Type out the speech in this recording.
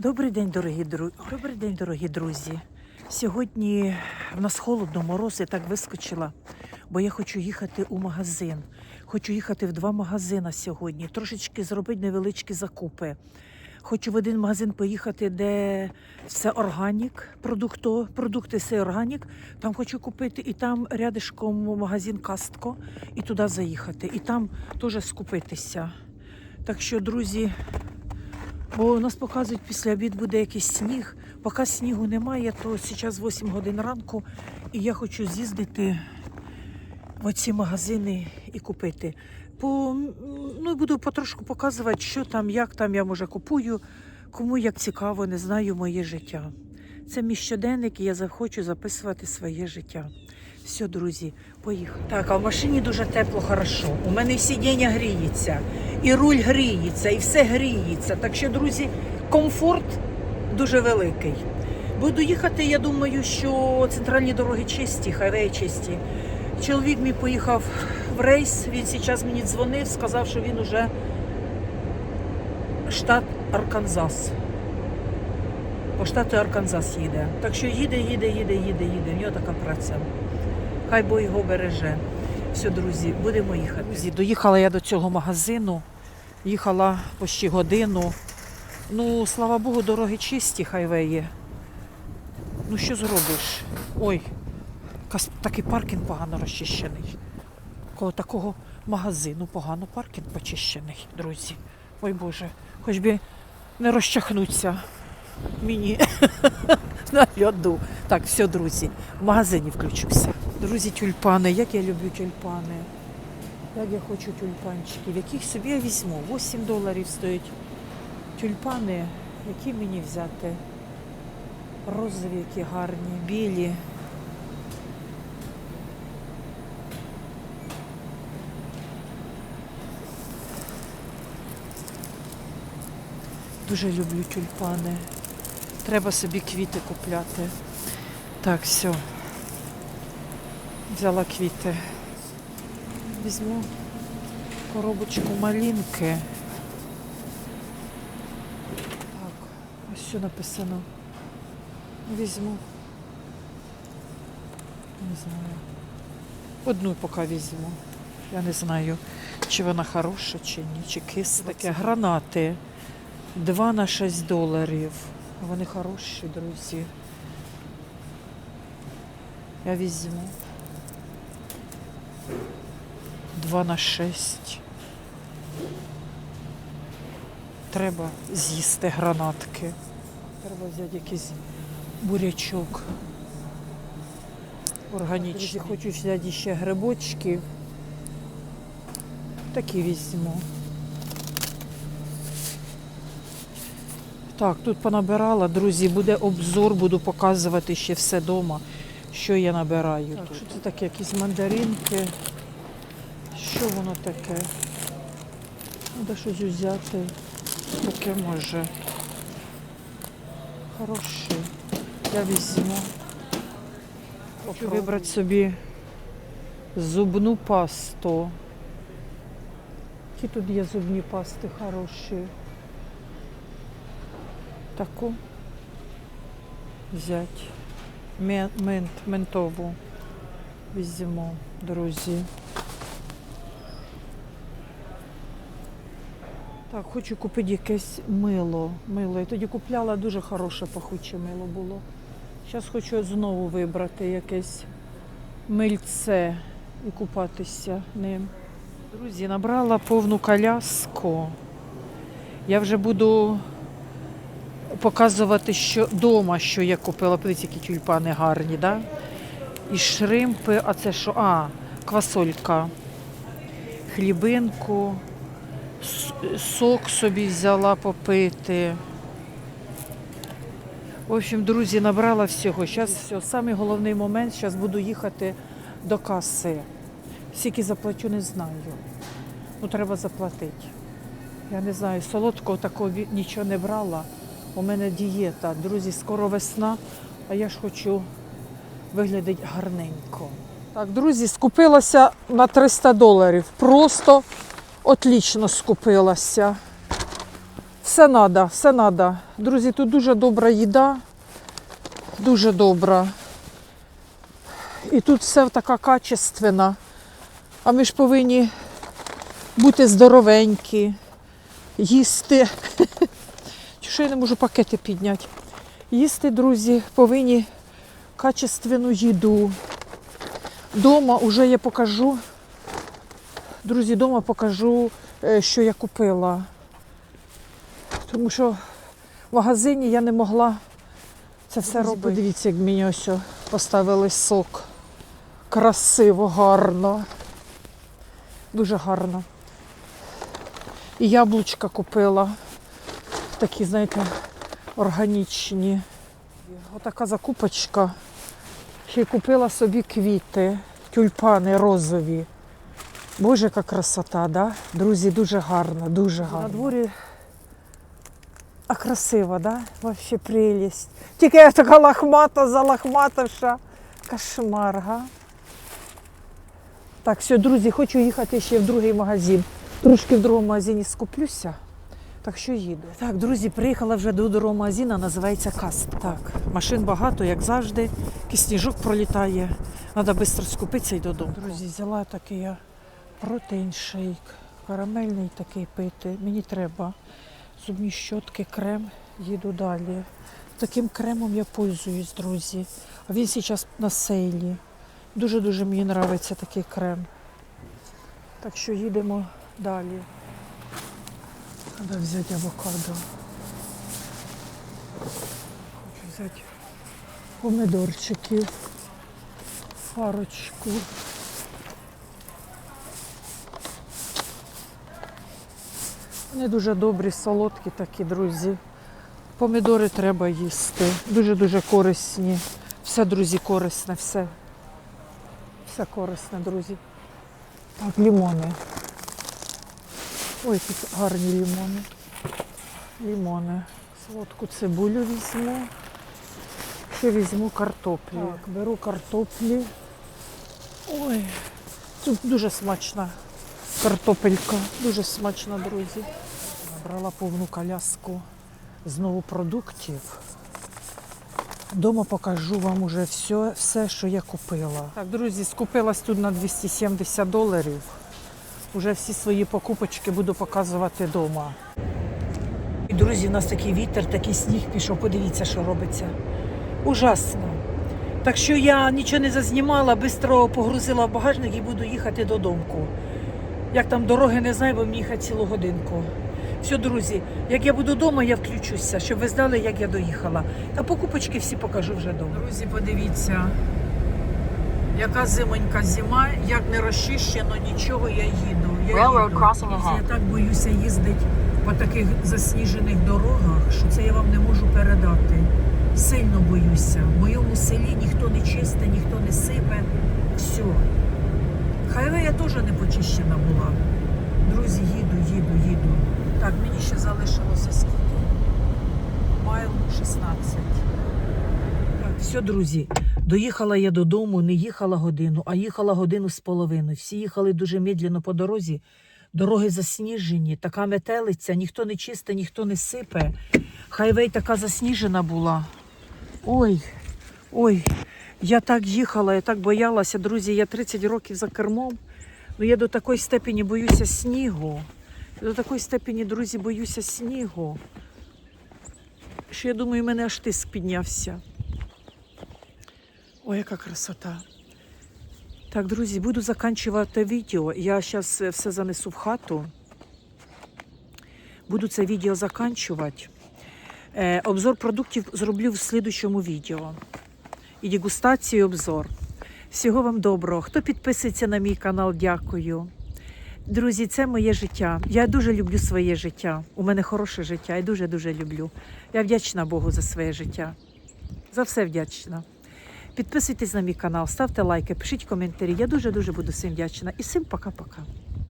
Добрий день, дорогі друзі. Добрий день, дорогі друзі. Сьогодні в нас холодно, мороз, я так вискочила, бо я хочу їхати у магазин. Хочу їхати в два магазини сьогодні, трошечки зробити невеличкі закупи. Хочу в один магазин поїхати, де все органік, продукто, продукти все органік. Там хочу купити, і там рядишком магазин Кастко, і туди заїхати, і там теж скупитися. Так що, друзі, Бо нас показують, після обід буде якийсь сніг. Поки снігу немає, то зараз 8 годин ранку, і я хочу з'їздити в оці магазини і купити. По, ну, буду потрошку показувати, що там, як там я може купую, кому як цікаво, не знаю моє життя. Це мій щоденник, і я захочу записувати своє життя. Все, друзі, поїхали. Так, а в машині дуже тепло, хорошо. У мене і сидіння гріється, і руль гріється, і все гріється. Так що, друзі, комфорт дуже великий. Буду їхати, я думаю, що центральні дороги чисті, хайвеї чисті. Чоловік мій поїхав в рейс, він зараз мені дзвонив, сказав, що він уже штат Арканзас. По штату Арканзас їде. Так що їде, їде, їде, їде, їде. В нього така праця. Хай Бог його береже. Все, друзі, будемо їхати. Друзі, доїхала я до цього магазину, їхала почти годину. Ну, слава Богу, дороги чисті хайвеї. Ну що зробиш? Ой, такий паркінг погано розчищений. Коло такого магазину погано паркінг почищений, друзі. Ой Боже, хоч би не розчахнуться мені на льоду. Так, все, друзі, в магазині включуся. Друзі, тюльпани, як я люблю тюльпани. Як я хочу тюльпанчиків. Яких собі я візьму? 8 доларів стоять тюльпани. Які мені взяти? Розові, які гарні, білі. Дуже люблю тюльпани. Треба собі квіти купляти. Так, все. Взяла квіти. Візьму коробочку малинки. Так, ось що написано. Візьму. Не знаю. Одну поки візьму. Я не знаю, чи вона хороша, чи ні, чи кисла. Таке гранати. 2 на 6 доларів. Вони хороші, друзі. Я візьму. 2 на 6. Треба з'їсти гранатки. Треба взяти якийсь бурячок. Органічний. Хочу взяти ще грибочки. Такі візьму. Так, тут понабирала, друзі, буде обзор, буду показувати ще все вдома, що я набираю. Так, що це таке? Якісь мандаринки. Що воно таке? Треба щось взяти. Таке може. Хороше. Я візьму. Хочу вибрати собі зубну пасту. Які тут є зубні пасти хороші? Таку взяти. Мент, ментову візьму, друзі. Так, хочу купити якесь мило. мило. Я тоді купляла дуже хороше пахуче мило було. Зараз хочу знову вибрати якесь мильце і купатися ним. Друзі, набрала повну коляску. Я вже буду показувати, що вдома, що я купила. Подивіться, які тюльпани гарні, да? І шримпи, а це що? А, квасолька. Хлібинку, сок собі взяла попити. В общем, друзі, набрала всього. Зараз все, самий головний момент, зараз буду їхати до каси. Скільки заплачу, не знаю. Ну, треба заплатити. Я не знаю, солодкого такого нічого не брала. У мене дієта. Друзі, скоро весна, а я ж хочу виглядати гарненько. Так, друзі, скупилася на 300 доларів. Просто отлично скупилася. Все надо, все надо. Друзі, тут дуже добра їда. Дуже добра. І тут все така качественна. А ми ж повинні бути здоровенькі, їсти. Що я не можу пакети підняти? Їсти, друзі, повинні качественну їду. Дома вже я покажу. Друзі, дома покажу, е, що я купила. Тому що в магазині я не могла це все робити. Подивіться, як мені ось поставили сок. Красиво, гарно. Дуже гарно. І яблучка купила. Такі, знаєте, органічні. Отака закупочка. Ще й купила собі квіти, тюльпани розові. Боже, яка красота, да? Друзі, дуже гарно, дуже гарно. На дворі а красиво, да? Вообще прелість. Тільки я така лахмата, залахматавша. Кошмар, га? Так, все, друзі, хочу їхати ще в другий магазин. Трошки в другому магазині скуплюся. Так що їду. Так, друзі, приїхала вже до другого магазину, називається Каст. Так, машин багато, як завжди. Якийсь сніжок пролітає. Треба швидко скупитися і додому. Друзі, взяла такий я протеїн шейк. Карамельний такий пити. Мені треба. Зубні щотки, крем, їду далі. Таким кремом я пользуюсь, друзі. А він зараз на сейлі. Дуже-дуже мені подобається такий крем. Так що їдемо далі. Треба взяти авокадо. Хочу взяти помидорчиків, парочку. Вони дуже добрі, солодкі такі, друзі. Помідори треба їсти. Дуже-дуже корисні. Все, друзі, корисне, все. Все корисне, друзі. Так, лімони. Ой, тут гарні лімони. Лімони. Солодку цибулю візьму. Ще візьму картоплі. Так, беру картоплі. Ой, тут дуже смачна картопелька. Дуже смачна, друзі. Набрала повну коляску знову продуктів. Дома покажу вам уже все, все, що я купила. Так, друзі, скупилась тут на 270 доларів. Уже всі свої покупочки буду показувати вдома. Друзі, у нас такий вітер, такий сніг пішов. Подивіться, що робиться. Ужасно. Так що я нічого не зазнімала, швидко погрузила в багажник і буду їхати додому. Як там дороги не знаю, бо мені їхати цілу годинку. Все, друзі, як я буду вдома, я включуся, щоб ви знали, як я доїхала. Та покупочки всі покажу вже вдома. Друзі, подивіться, яка зимонька зима, як не розчищено, нічого я їду. Я, їду. я так боюся їздити по таких засніжених дорогах, що це я вам не можу передати. Сильно боюся. В моєму селі ніхто не чисте, ніхто не сипе. Все. Хайвея теж не почищена була. Друзі, їду, їду, їду. Так, мені ще залишилося скільки? Майл 16. Так, все, друзі. Доїхала я додому, не їхала годину, а їхала годину з половиною. Всі їхали дуже медленно по дорозі. Дороги засніжені, така метелиця, ніхто не чисте, ніхто не сипе. Хайвей така засніжена була. Ой, ой, я так їхала, я так боялася, друзі, я 30 років за кермом. Ну я до такої степені боюся снігу. Я До такої степені, друзі, боюся снігу. Що я думаю, в мене аж тиск піднявся. Ой, яка красота. Так, друзі, буду закінчувати відео. Я зараз все занесу в хату. Буду це відео закінчувати. Е, обзор продуктів зроблю в слідучому відео. І дегустацію, обзор. Всього вам доброго. Хто підписується на мій канал, дякую. Друзі, це моє життя. Я дуже люблю своє життя. У мене хороше життя і дуже-дуже люблю. Я вдячна Богу за своє життя. За все вдячна. Підписуйтесь на мій канал, ставте лайки, пишіть коментарі. Я дуже-дуже буду всім вдячна. І всім пока-пока.